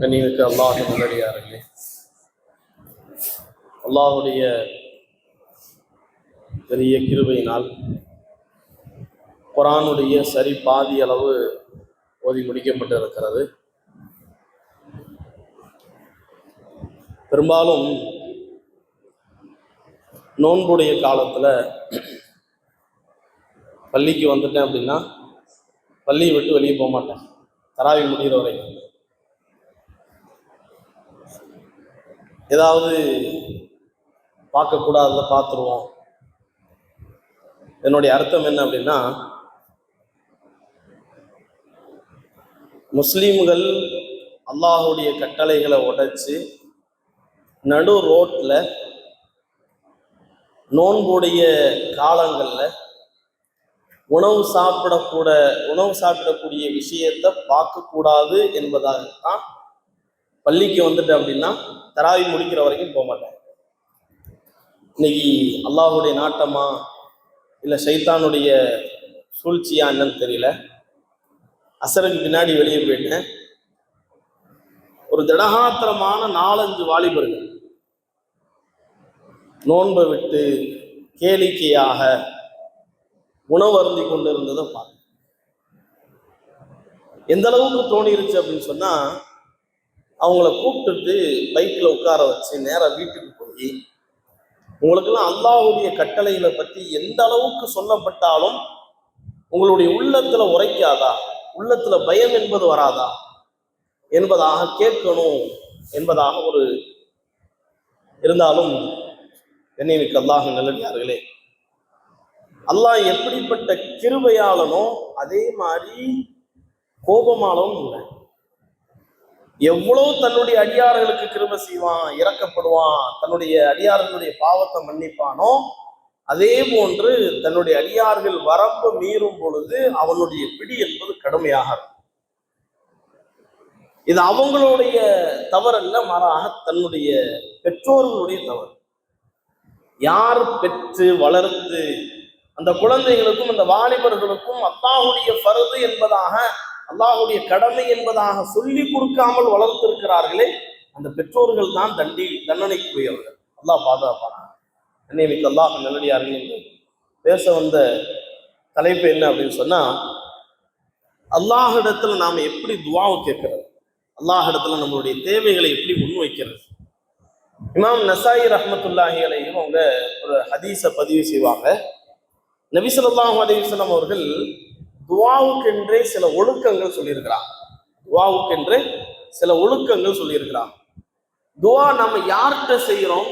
கண்ணியமிக்க அல்லாஹ் நல்லடியார்களே அல்லாஹுடைய பெரிய கிருபையினால் குரானுடைய சரி பாதி அளவு ஓதி முடிக்கப்பட்டு இருக்கிறது பெரும்பாலும் நோன்புடைய காலத்தில் பள்ளிக்கு வந்துட்டேன் அப்படின்னா பள்ளியை விட்டு வெளியே போக மாட்டேன். தராவி முடிகிற வரைக்கும். ஏதாவது பார்க்கக்கூடாத பார்த்துருவோம். என்னுடைய அர்த்தம் என்ன அப்படின்னா முஸ்லீம்கள் அல்லாஹுடைய கட்டளைகளை உடைச்சு நடு ரோட்டில் நோன்புடைய காலங்களில் உணவு சாப்பிடக்கூட உணவு சாப்பிடக்கூடிய விஷயத்தை பார்க்கக்கூடாது என்பதாகத்தான் பள்ளிக்கு வந்துட்டேன் அப்படின்னா தராவி முடிக்கிற வரைக்கும் போக மாட்டேன். இன்னைக்கு அல்லாஹுடைய நாட்டமா இல்லை சைத்தானுடைய சூழ்ச்சியா என்னன்னு தெரியல. அசருக்கு பின்னாடி வெளியே போயிட்டேன். ஒரு திடகாத்திரமான நாலஞ்சு வாலிபர்கள் நோன்பை விட்டு கேளிக்கையாக உணவு அருந்தி கொண்டு இருந்ததை பார்த்தேன். எந்த அளவுக்கு தோணிருச்சு அப்படின்னு சொன்னா அவங்கள கூப்பிட்டுட்டு பைக்கில் உட்கார வச்சு நேராக வீட்டுக்கு போய் உங்களுக்கெல்லாம் அல்லாஹுடைய கட்டளைகளை பற்றி எந்த அளவுக்கு சொல்லப்பட்டாலும் உங்களுடைய உள்ளத்துல உரைக்காதா? உள்ளத்துல பயம் என்பது வராதா? என்பதாக கேட்கணும் என்பதாக ஒரு இருந்தாலும் என்னைக்கு அல்லாஹ் நல்லடியார்களே அல்லாஹ் எப்படிப்பட்ட கிருபையாளனோ அதே மாதிரி கோபமானவும் இல்லை. எவ்வளவு தன்னுடைய அடியார்களுக்கு கிருப செய்வான் இறக்கப்படுவான் தன்னுடைய அடியார்களுடைய பாவத்தை மன்னிப்பானோ அதே போன்று தன்னுடைய அடியார்கள் வரம்பு மீறும் பொழுது அவனுடைய பிடி என்பது கடுமையாக இருக்கும். இது அவங்களுடைய தவறல்ல மாறாக தன்னுடைய பெற்றோர்களுடைய தவறு. யார் பெற்று வளர்த்து அந்த குழந்தைகளுக்கும் அந்த வாலிபர்களுக்கும் அத்தாவுடைய பருது என்பதாக அல்லாஹுடைய கடமை என்பதாக சொல்லி கொடுக்காமல் வளர்த்திருக்கிறார்களே அந்த பெற்றோர்கள் தான் தண்டி தண்டனைக்குரியவர்கள். அல்லாஹ் பாதுகாப்பான நினைவுக்கு அல்லாஹ் நல்லடியார்கள் என்று பேச வந்த தலைப்பு என்ன அப்படின்னு சொன்னா அல்லாஹிடத்துல நாம் எப்படி துவாவை கேட்கிறது? அல்லாஹிடத்துல நம்மளுடைய தேவைகளை எப்படி முன்வைக்கிறது? இமாம் நசாயி ரஹமத்துல்லாஹிகளையும் அவங்க ஒரு ஹதீஸை பதிவு செய்வாங்க. நபிசல்லாஹு அலிவசலம் அவர்கள் துவாவுக்கென்றே சில ஒழுக்கங்கள் சொல்லியிருக்கிறான் துவாவுக்கென்றே சில ஒழுக்கங்கள் சொல்லியிருக்கிறான் துவா நம்ம யார்கிட்ட செய்கிறோம்?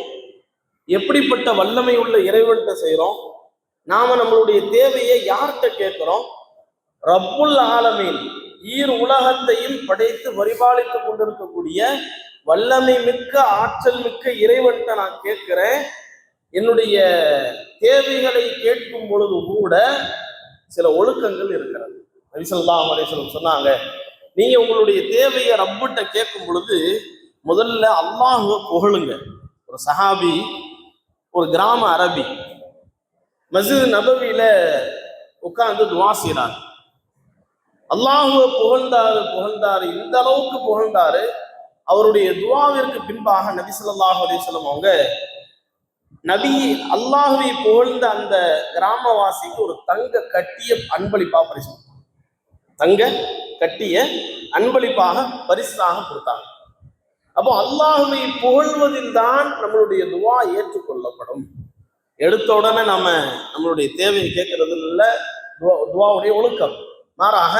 எப்படிப்பட்ட வல்லமை உள்ள இறைவன்கிட்ட செய்கிறோம்? நாம நம்மளுடைய தேவையை யார்கிட்ட கேட்கிறோம்? ரப்புல் ஆலமீன் ஈர் உலகத்தையும் படைத்து பரிபாலித்துக் கொண்டிருக்கக்கூடிய வல்லமை மிக்க ஆற்றல் மிக்க இறைவன்கிட்ட நான் கேட்கிறேன். என்னுடைய தேவைகளை கேட்கும் பொழுது கூட சில ஒழுக்கங்கள் இருக்கிறது. நபிசல்லாம் அலிஸ்லம் சொன்னாங்க நீங்க உங்களுடைய தேவையை ரப்பிட்ட கேட்கும் பொழுது முதல்ல அல்லாஹுவ புகழுங்க. ஒரு சஹாபி ஒரு கிராம அரபி மஸ்ஜித் நபவியில உட்கார்ந்து துவா செய்கிறார் அல்லாஹுவ புகழ்ந்தாரு புகழ்ந்தாரு இந்த அளவுக்கு புகழ்ந்தாரு. அவருடைய துவாவிற்கு பின்பாக நபி சொல்லாஹு அலிஸ்லம் அவங்க நபி அல்லாஹுவை புகழ்ந்த அந்த கிராமவாசிக்கு ஒரு தங்க கட்டிய அன்பளிப்பாக பரிசு தங்க கட்டிய அன்பளிப்பாக பரிசாக கொடுத்தாங்க. அப்போ அல்லாஹுவை புகழ்வதில் தான் நம்மளுடைய துவா ஏற்றுக்கொள்ளப்படும். எடுத்த உடனே நம்ம நம்மளுடைய தேவையை கேட்கறது துவா துவாவுடைய ஒழுக்கம். மாறாக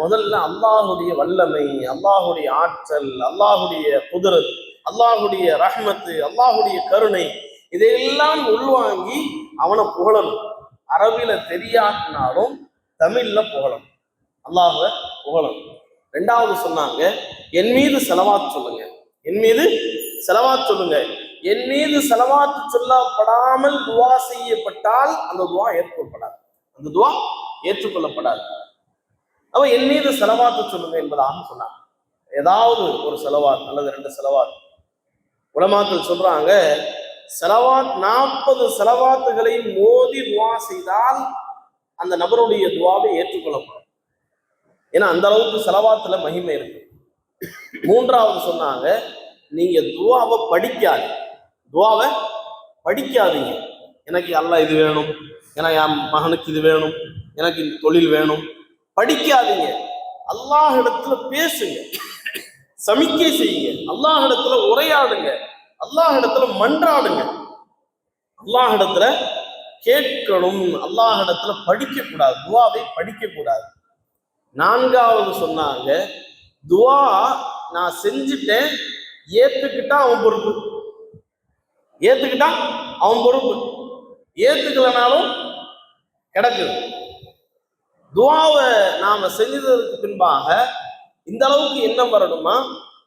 முதல்ல அல்லாஹுடைய வல்லமை அல்லாஹுடைய ஆற்றல் அல்லாஹுடைய குதிரத் அல்லாஹுடைய ரஹ்மத்து அல்லாஹுடைய கருணை இதையெல்லாம் உள்வாங்கி அவனை புகழணும். அரபில தெரியாட்டினாலும் தமிழ்ல புகழணும். அல்லாஹ புகழணும். ரெண்டாவது சொன்னாங்க என் மீது செலவாத் சொல்லுங்க. என் மீது செலவாத் சொல்லுங்க. என் மீது செலவாத்து சொல்லப்படாமல் துவா செய்யப்பட்டால் அந்த துவா ஏற்றுக்கொள்ளப்படாது. அந்த துவா ஏற்றுக்கொள்ளப்படாது. அவ என் மீது செலவாத்து சொல்லுங்க என்பதாக சொன்னாங்க. ஏதாவது ஒரு செலவாத் அல்லது ரெண்டு செலவாத். உலமாக்கள் சொல்றாங்க செலவாத் நாற்பது செலவாத்துகளை மோதி துவா செய்தால் அந்த நபருடைய துவாவை ஏற்றுக்கொள்ளப்படும். ஏன்னா அந்த அளவுக்கு செலவாத்துல மகிமை இருக்கு. மூன்றாவது சொன்னாங்க நீங்க துவாவை படிக்காது துவாவை படிக்காதீங்க. எனக்கு அல்ல இது வேணும் ஏன்னா என் மகனுக்கு இது வேணும் எனக்கு இந்த தொழில் வேணும். படிக்காதீங்க. அல்லாஹ் இடத்துல பேசுங்க. சமிக்கை செய்யுங்க. அல்லாஹ் இடத்துல உரையாடுங்க. அல்லாஹ் இடத்துல மன்றாடுங்க. அல்லாஹ் இடத்துல கேட்கணும் அல்லாஹ் இடத்துல படிக்க கூடாது துவாவை படிக்க கூடாது நான்காவது சொன்னாங்க துவா நான் செஞ்சுட்டேன் ஏத்துக்கிட்டா அவன் பொறுப்பு. ஏத்துக்கிட்டா அவன் பொறுப்பு. ஏத்துக்கலனாலும் கிடக்குது. துவாவை நாம செஞ்சதற்கு பின்பாக இந்த அளவுக்கு எண்ணம் வரணுமா?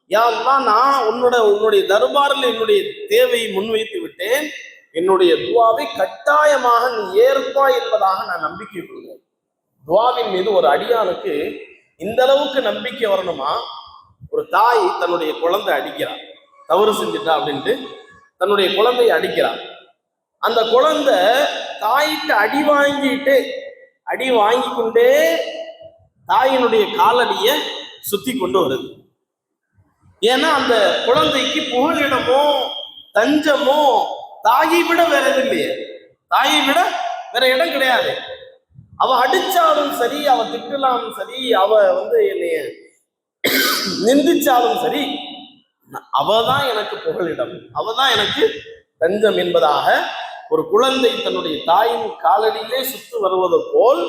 யாருன்னா நான் உன்னோட உன்னுடைய தர்பாரில் என்னுடைய தேவையை முன்வைத்து விட்டேன். என்னுடைய துவாவை கட்டாயமாக நீ ஏற்பாய் என்பதாக நான் நம்பிக்கை கொள்கிறேன். துவாவின் மீது ஒரு அடியானுக்கு இந்த அளவுக்கு நம்பிக்கை வரணுமா? ஒரு தாய் தன்னுடைய குழந்தை அடிக்கிறார் தவறு செஞ்சுட்டா அப்படின்ட்டு தன்னுடைய குழந்தையை அடிக்கிறார் அந்த குழந்தை தாய்க்கு அடி வாங்கிட்டு அடி வாங்கி கொண்டே தாயினுடைய காலடியை சுத்தி கொண்டு வருது. ஏன்னா அந்த குழந்தைக்கு புகலிடமோ தஞ்சமோ தாயை விட வேற எதுவும் இல்லையே. தாயை விட வேற இடம் கிடையாது. அவ அடிச்சாலும் சரி அவ திட்டலாலும் சரி அவ வந்து என்னைய நிந்திச்சாலும் சரி அவ தான் எனக்கு புகலிடம். அவ தான் எனக்கு தஞ்சம் என்பதாக ஒரு குழந்தை தன்னுடைய தாயின் காலடியிலே சுத்து வருவது போல்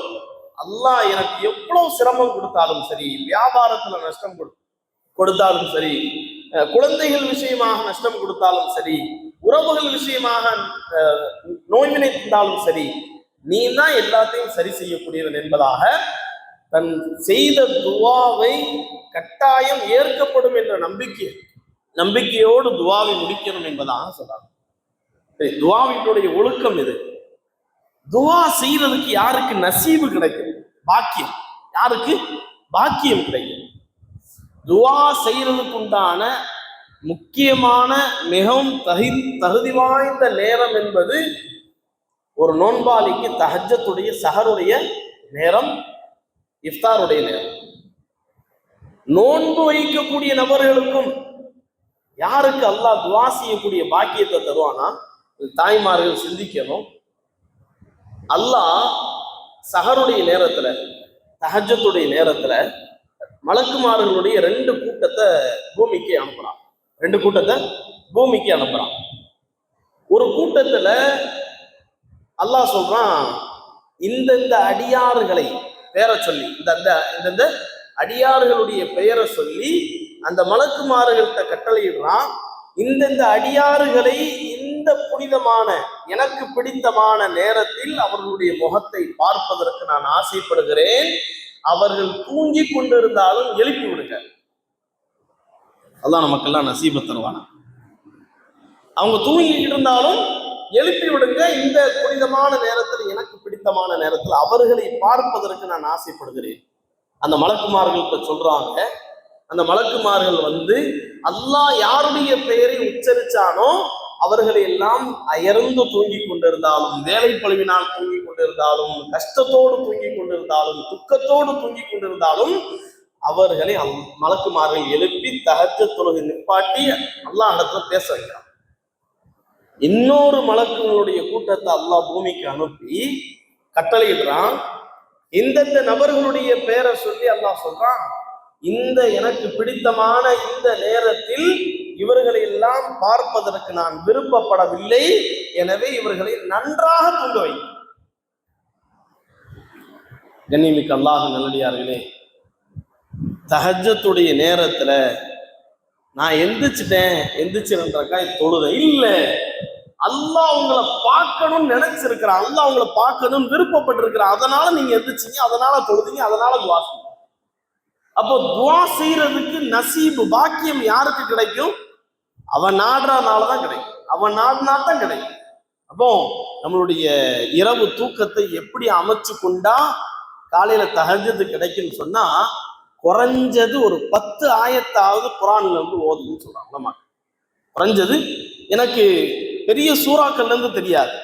அல்லாஹ் எனக்கு எவ்வளவு சிரமம் கொடுத்தாலும் சரி வியாபாரத்துல நஷ்டம் கொடு கொடுத்தாலும் சரி குழந்தைகள் விஷயமாக நஷ்டம் கொடுத்தாலும் சரி உறவுகள் விஷயமாக நோய்வினை தந்தாலும் சரி நீ தான் எல்லாத்தையும் சரி செய்யக்கூடியவன் என்பதாக தன் செய்த துவாவை கட்டாயம் ஏற்கப்படும் என்ற நம்பிக்கை நம்பிக்கையோடு துவாவை முடிக்கணும் என்பதாக சொல்றாங்க. சரி, துவாவினுடைய ஒழுக்கம் இது துவா செய்யறதுக்கு யாருக்கு நசீவு கிடைக்கும்? பாக்கியம். யாருக்கு? பாக்கியம் கிடைக்கும். துவா செய்யறதுக்கு உண்டான முக்கியமான மிகவும் தகு தகுதி வாய்ந்த நேரம் என்பது ஒரு நோன்பாளிக்கு தஹஜத்துடைய சஹருடைய நேரம் இஃப்தாருடைய நேரம். நோன்பு வைக்கக்கூடிய நபர்களுக்கும் யாருக்கு அல்லாஹ் துவா செய்யக்கூடிய பாக்கியத்தை தருவானா? தாய்மார்கள் சிந்திக்கணும். அல்லாஹ் சஹருடைய நேரத்துல தஹஜத்துடைய நேரத்துல மலக்குமார்களுடைய ரெண்டு கூட்டத்தை பூமிக்கு அனுப்புறான். ரெண்டு கூட்டத்தை பூமிக்கு அனுப்புறான். ஒரு கூட்டத்துல அல்லாஹ் சொல்றான் இந்தந்த அடியாறுகளை பெயரை சொல்லி இந்த இந்தந்த அடியாறுகளுடைய பெயரை சொல்லி அந்த மலக்குமார்கள்ட்ட கட்டளையிடுறான் இந்தந்த அடியாறுகளை இந்த புனிதமான எனக்கு பிடித்தமான நேரத்தில் அவர்களுடைய முகத்தை பார்ப்பதற்கு நான் ஆசைப்படுகிறேன். அவர்கள் தூங்கி கொண்டிருந்தாலும் எழுப்பி விடுங்க. அதான் நமக்கெல்லாம் நசீப தருவானா? அவங்க தூங்கிக்கிட்டு இருந்தாலும் எழுப்பி விடுங்க. இந்த புனிதமான நேரத்தில் எனக்கு பிடித்தமான நேரத்தில் அவர்களை பார்ப்பதற்கு நான் ஆசைப்படுகிறேன். அந்த மலக்குமார்கள்ட்ட சொல்றாங்க அந்த மலக்குமார்கள் வந்து அல்லாஹ் யாருடைய பெயரை உச்சரிச்சானோ அவர்களை எல்லாம் அயர்ந்து தூங்கிக் கொண்டிருந்தாலும் வேலை பழுவினால் தூங்கி கொண்டிருந்தாலும் கஷ்டத்தோடு தூங்கிக் கொண்டிருந்தாலும் துக்கத்தோடு தூங்கிக் கொண்டிருந்தாலும் அவர்களை அல் மலக்குமார்கள் எழுப்பி தகஜ தொழுகை நிப்பாட்டி அல்லாஹ் இடத்துல பேச வைக்கிறான். இன்னொரு மலக்குகளுடைய கூட்டத்தை அல்லாஹ் பூமிக்கு அனுப்பி கட்டளையிடுறான். இந்தந்த நபர்களுடைய பெயரை சொல்லி அல்லாஹ் சொல்றான் இந்த எனக்கு பிடித்தமான இந்த நேரத்தில் இவர்களை எல்லாம் பார்ப்பதற்கு நான் விருப்பப்படவில்லை. எனவே இவர்களை நன்றாக தூங்க வை கண்ணிமிக்க அல்லாஹ் நல்லடியார்களே தஹஜத்துடைய நேரத்தில் நான் எந்திரிச்சிட்டேன் எந்திரிச்சிருன்றக்கா தொழுத இல்லை. அல்லாஹ் உங்களை பார்க்கணும்னு நினைச்சிருக்கிறான் அல்லாஹ் உங்களை பார்க்கணும்னு விருப்பப்பட்டிருக்கிறான் அதனால நீங்க எந்திரிச்சீங்க அதனால தொழுதிங்க அதனால துவா அப்போ துவா செய்யறதுக்கு நசீபு பாக்கியம் யாருக்கு கிடைக்கும்? அவன் நாடுறனால தான் கிடைக்கும். அவன் நாடினா தான் கிடைக்கும். அப்போ நம்மளுடைய இரவு தூக்கத்தை எப்படி அமைச்சு கொண்டா காலையில தகஜது கிடைக்கும்னு சொன்னா குறைஞ்சது ஒரு பத்து ஆயத்தாவது குரான்ல இருந்து ஓதுன்னு சொல்றாங்க. நம்ம குறைஞ்சது. எனக்கு பெரிய சூறாக்கள்ல இருந்து தெரியாது.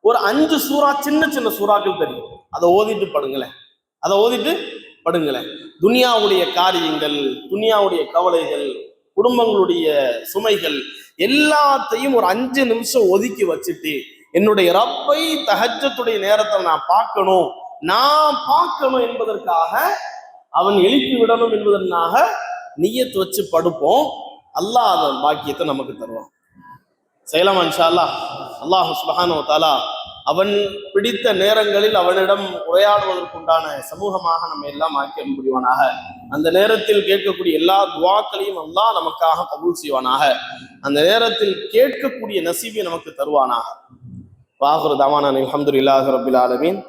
ஒரு அஞ்சு சூறா சின்ன சின்ன சூறாக்கள் தெரியும். அதை ஓதிட்டு படுங்களேன். அதை ஓதிட்டு படுங்களேன். துனியாவுடைய காரியங்கள் துனியாவுடைய கவலைகள் குடும்பங்களுடைய சுமைகள் எல்லாத்தையும் ஒரு அஞ்சு நிமிஷம் ஒதுக்கி வச்சுட்டு என்னுடைய ரப்பை தஹஜத்துடைய நேரத்தை நான் பார்க்கணும். நான் பார்க்கணும் என்பதற்காக அவன் எழுப்பி விடணும் என்பதற்காக நீயத்து வச்சு படுப்போம். அல்லாஹ் அதன் பாக்கியத்தை நமக்கு தருவான். செய்யலாமா இன்ஷா அல்லாஹ் அல்லாஹ் சுபஹானு தாலா அவன் பிடித்த நேரங்களில் அவனிடம் உரையாடுவதற்குண்டான சமூகமாக நம்ம எல்லாம் ஆக்கி முடிவானாக அந்த நேரத்தில் கேட்கக்கூடிய எல்லா துவாக்களையும் அல்லாஹ் நமக்காக கபூல் செய்வானாக. அந்த நேரத்தில் கேட்கக்கூடிய நசீபை நமக்கு தருவானாக. வாகுரு தாவான அலமதுல்லாஹ் ரபில் ஆலமீன்.